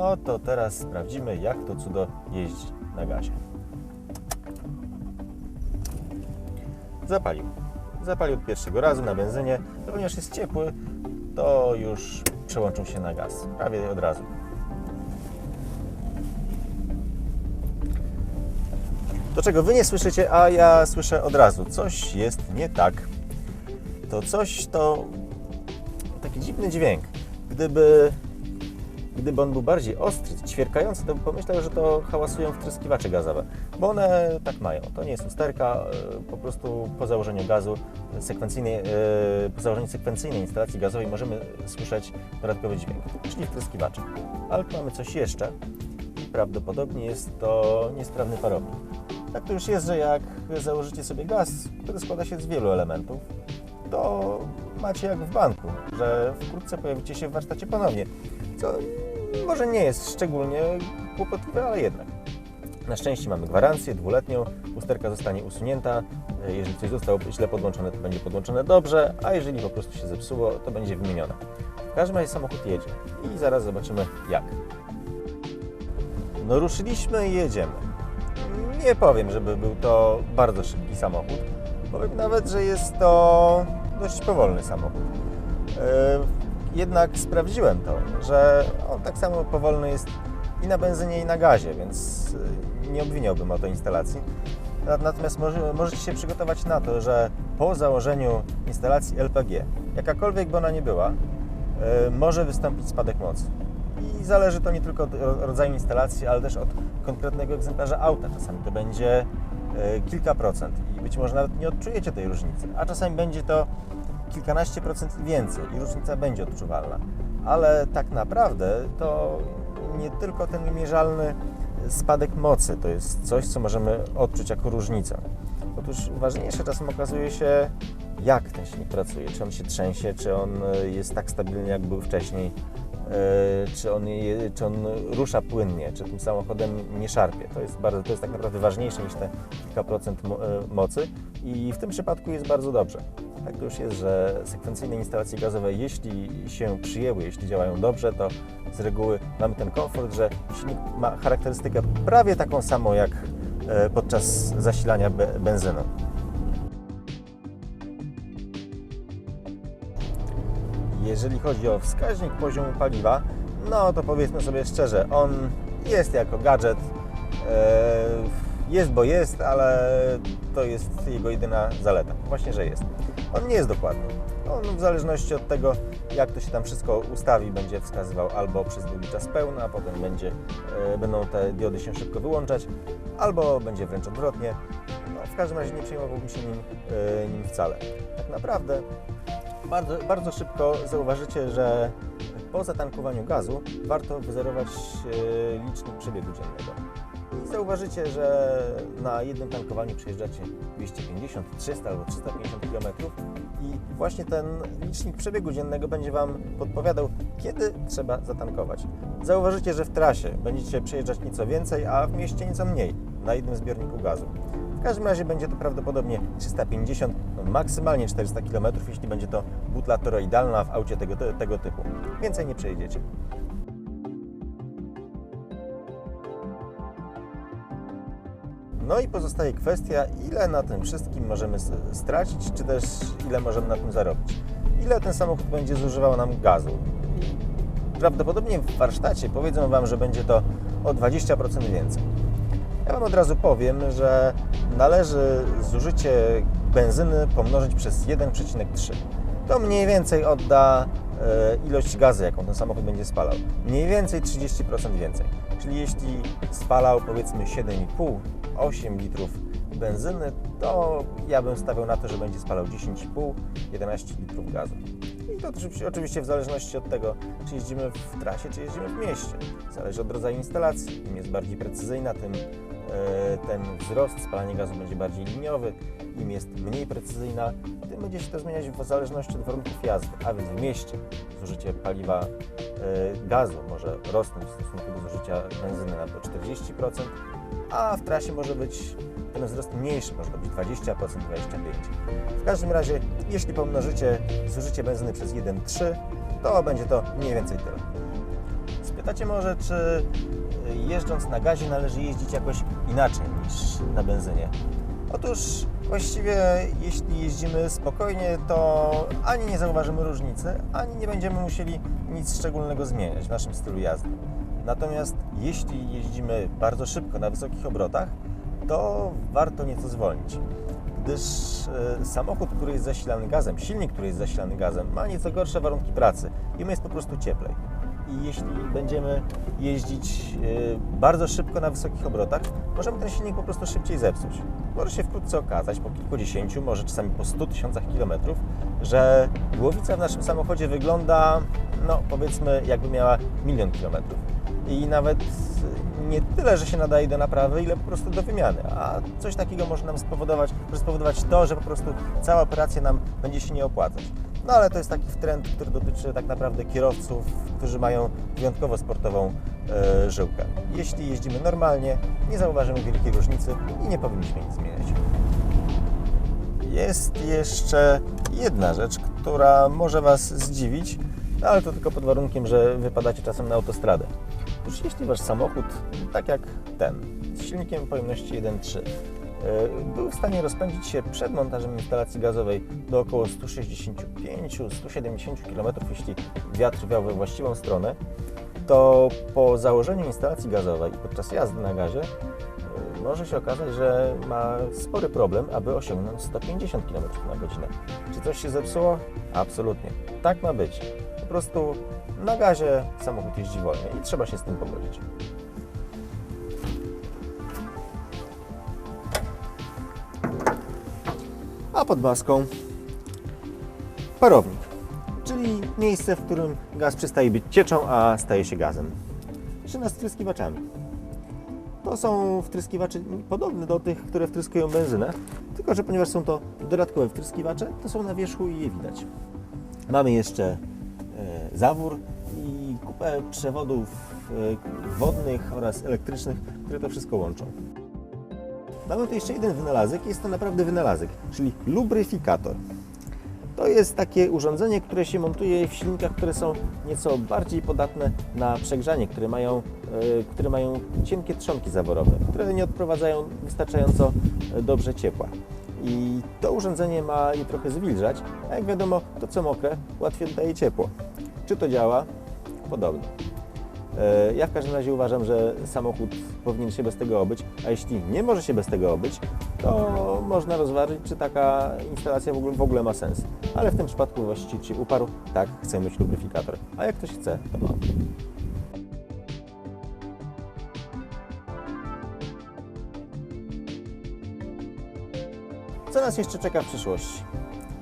No to teraz sprawdzimy, jak to cudo jeździ na gazie. Zapalił. Zapalił od pierwszego razu na benzynie. Ponieważ jest ciepły, to już przełączył się na gaz. Prawie od razu. To czego wy nie słyszycie, a ja słyszę od razu. Coś jest nie tak. To coś to taki dziwny dźwięk. Gdyby, gdyby on był bardziej ostry, ćwierkający, to bym pomyślał, że to hałasują wtryskiwacze gazowe. Bo one tak mają. To nie jest usterka, e, po prostu po założeniu gazu sekwencyjnej, e, po założeniu sekwencyjnej instalacji gazowej możemy słyszeć dodatkowy dźwięk, czyli wtryskiwacze. Ale tu mamy coś jeszcze i prawdopodobnie jest to niesprawny parownik. Tak to już jest, że jak założycie sobie gaz, który składa się z wielu elementów, to macie jak w banku, że wkrótce pojawicie się w warsztacie ponownie. Co może nie jest szczególnie kłopotliwe, ale jednak. Na szczęście mamy gwarancję dwuletnią, usterka zostanie usunięta. Jeżeli coś zostało źle podłączone, to będzie podłączone dobrze, a jeżeli po prostu się zepsuło, to będzie wymienione. W każdym razie samochód jedzie i zaraz zobaczymy jak. No ruszyliśmy i jedziemy. Nie powiem, żeby był to bardzo szybki samochód. Powiem nawet, że jest to dość powolny samochód. Jednak sprawdziłem to, że on tak samo powolny jest i na benzynie, i na gazie, więc e, nie obwiniałbym o to instalacji. Na- Natomiast może, możecie się przygotować na to, że po założeniu instalacji LPG, jakakolwiek by ona nie była, e, może wystąpić spadek mocy. I zależy to nie tylko od ro- rodzaju instalacji, ale też od konkretnego egzemplarza auta. Czasami to będzie e, kilka procent i być może nawet nie odczujecie tej różnicy, a czasami będzie to kilkanaście procent więcej i różnica będzie odczuwalna. Ale tak naprawdę to nie tylko ten mierzalny spadek mocy to jest coś, co możemy odczuć jako różnicę. Otóż ważniejsze czasem okazuje się, jak ten silnik pracuje. Czy on się trzęsie, czy on jest tak stabilny, jak był wcześniej, e, czy on, czy on rusza płynnie, czy tym samochodem nie szarpie. To jest, bardzo, to jest tak naprawdę ważniejsze niż te kilka procent e, mocy i w tym przypadku jest bardzo dobrze. Tak już jest, że sekwencyjne instalacje gazowe, jeśli się przyjęły, jeśli działają dobrze, to z reguły mamy ten komfort, że silnik ma charakterystykę prawie taką samą jak e, podczas zasilania be, benzyną. Jeżeli chodzi o wskaźnik poziomu paliwa, no to powiedzmy sobie szczerze, on jest jako gadżet, e, jest bo jest, ale to jest jego jedyna zaleta. Właśnie, że jest. On nie jest dokładny. On w zależności od tego, jak to się tam wszystko ustawi, będzie wskazywał albo przez długi czas pełny, a potem będzie, e, będą te diody się szybko wyłączać, albo będzie wręcz odwrotnie. No, w każdym razie nie przejmowałbym się nim, e, nim wcale. Tak naprawdę bardzo, bardzo szybko zauważycie, że po zatankowaniu gazu warto wyzerować e, licznik przebiegu dziennego. Zauważycie, że na jednym tankowaniu przejeżdżacie 250, 300 albo 350 km i właśnie ten licznik przebiegu dziennego będzie Wam podpowiadał, kiedy trzeba zatankować. Zauważycie, że w trasie będziecie przejeżdżać nieco więcej, a w mieście nieco mniej na jednym zbiorniku gazu. W każdym razie będzie to prawdopodobnie 350, no maksymalnie 400 km, jeśli będzie to butla toroidalna w aucie tego, tego typu. Więcej nie przejedziecie. No i pozostaje kwestia, ile na tym wszystkim możemy stracić, czy też ile możemy na tym zarobić. Ile ten samochód będzie zużywał nam gazu. Prawdopodobnie w warsztacie powiedzą Wam, że będzie to o 20% więcej. Ja Wam od razu powiem, że należy zużycie benzyny pomnożyć przez 1,3. To mniej więcej odda ilość gazu, jaką ten samochód będzie spalał. Mniej więcej 30% więcej. Czyli jeśli spalał powiedzmy 7,5-8 litrów benzyny, to ja bym stawiał na to, że będzie spalał 10,5-11 litrów gazu. I to oczywiście- oczywiście w zależności od tego, czy jeździmy w trasie, czy jeździmy w mieście. Zależy od rodzaju instalacji. Im jest bardziej precyzyjna, tym e, ten wzrost spalania gazu będzie bardziej liniowy. Im jest mniej precyzyjna, tym będzie się to zmieniać w zależności od warunków jazdy. A więc w mieście zużycie paliwa e, gazu może rosnąć w stosunku do zużycia benzyny na do 40%, a w trasie może być ten wzrost mniejszy, może to być 20%, 25%. W każdym razie, jeśli pomnożycie zużycie benzyny przez 1,3, to będzie to mniej więcej tyle. Pytacie może, czy y, jeżdżąc na gazie należy jeździć jakoś inaczej niż na benzynie? Otóż właściwie jeśli jeździmy spokojnie, to ani nie zauważymy różnicy, ani nie będziemy musieli nic szczególnego zmieniać w naszym stylu jazdy. Natomiast jeśli jeździmy bardzo szybko na wysokich obrotach, to warto nieco zwolnić, gdyż e, samochód, który jest zasilany gazem, silnik, który jest zasilany gazem, ma nieco gorsze warunki pracy i mu jest po prostu cieplej. I jeśli będziemy jeździć e, bardzo szybko na wysokich obrotach, możemy ten silnik po prostu szybciej zepsuć. Może się wkrótce okazać, po kilkudziesięciu, może czasami po 100 tysiącach kilometrów, że głowica w naszym samochodzie wygląda, no powiedzmy, jakby miała milion kilometrów. I nawet nie tyle, że się nadaje do naprawy, ile po prostu do wymiany. A coś takiego może nam spowodować, może spowodować to, że po prostu cała operacja nam będzie się nie opłacać. No ale to jest taki trend, który dotyczy tak naprawdę kierowców, którzy mają wyjątkowo sportową e, żyłkę. Jeśli jeździmy normalnie, nie zauważymy wielkiej różnicy i nie powinniśmy nic zmieniać. Jest jeszcze jedna rzecz, która może Was zdziwić, ale to tylko pod warunkiem, że wypadacie czasem na autostradę. Otóż jeśli Wasz samochód, tak jak ten, z silnikiem pojemności 1.3, yy, był w stanie rozpędzić się przed montażem instalacji gazowej do około 165-170 km, jeśli wiatr wiał we właściwą stronę, to po założeniu instalacji gazowej i podczas jazdy na gazie może się okazać, że ma spory problem, aby osiągnąć 150 km na godzinę. Czy coś się zepsuło? Absolutnie. Tak ma być. Po prostu na gazie samochód jeździ wolniej i trzeba się z tym pogodzić. A pod maską parownik, czyli miejsce, w którym gaz przestaje być cieczą, a staje się gazem. Szyna z wtryskiwaczami. To są wtryskiwacze podobne do tych, które wtryskują benzynę, tylko że ponieważ są to dodatkowe wtryskiwacze, to są na wierzchu i je widać. Mamy jeszcze e, zawór i kupę przewodów e, wodnych oraz elektrycznych, które to wszystko łączą. Mamy tu jeszcze jeden wynalazek, jest to naprawdę wynalazek, czyli lubryfikator. To jest takie urządzenie, które się montuje w silnikach, które są nieco bardziej podatne na przegrzanie, które mają, e, które mają cienkie trzonki zaworowe, które nie odprowadzają wystarczająco e, dobrze ciepła. I to urządzenie ma je trochę zwilżać, a jak wiadomo, to co mokre łatwiej oddaje ciepło. Czy to działa? Podobno. E, Ja w każdym razie uważam, że samochód powinien się bez tego obyć, a jeśli nie może się bez tego obyć, to można rozważyć, czy taka instalacja w ogóle, w ogóle ma sens. Ale w tym przypadku właściciel się uparł, tak, chce mieć lubryfikator. A jak ktoś chce, to ma. Co nas jeszcze czeka w przyszłości?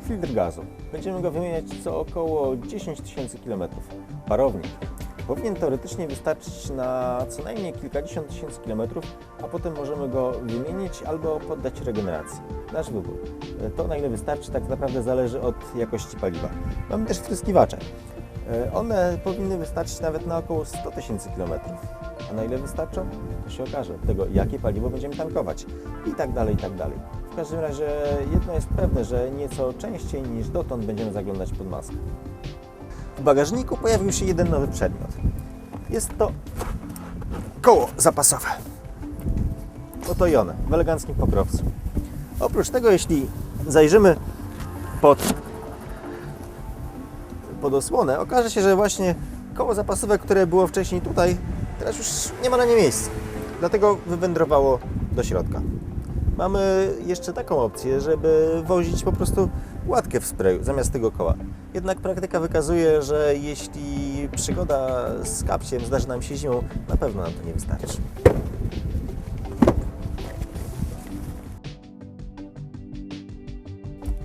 Filtr gazu. Będziemy go wymieniać co około 10 tysięcy kilometrów. Parownik. Powinien teoretycznie wystarczyć na co najmniej kilkadziesiąt tysięcy kilometrów, a potem możemy go wymienić albo poddać regeneracji. Nasz wybór. To na ile wystarczy tak naprawdę zależy od jakości paliwa. Mamy też wtryskiwacze. E, One powinny wystarczyć nawet na około 100 tysięcy kilometrów. A na ile wystarczą? To się okaże. Od tego, jakie paliwo będziemy tankować. I tak dalej, i tak dalej. W każdym razie jedno jest pewne, że nieco częściej niż dotąd będziemy zaglądać pod maskę. W bagażniku pojawił się jeden nowy przedmiot. Jest to koło zapasowe. Oto i one, w eleganckim pokrowcu. Oprócz tego, jeśli zajrzymy pod, pod osłonę, okaże się, że właśnie koło zapasowe, które było wcześniej tutaj, teraz już nie ma na nie miejsca. Dlatego wywędrowało do środka. Mamy jeszcze taką opcję, żeby wozić po prostu łatkę w sprayu zamiast tego koła. Jednak praktyka wykazuje, że jeśli przygoda z kapciem zdarzy nam się zimą, na pewno nam to nie wystarczy.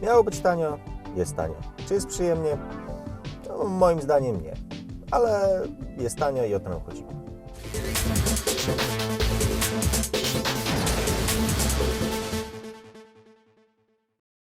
Miało być tanio, jest tanio. Czy jest przyjemnie? No, moim zdaniem nie. Ale jest tanio i o to chodzi.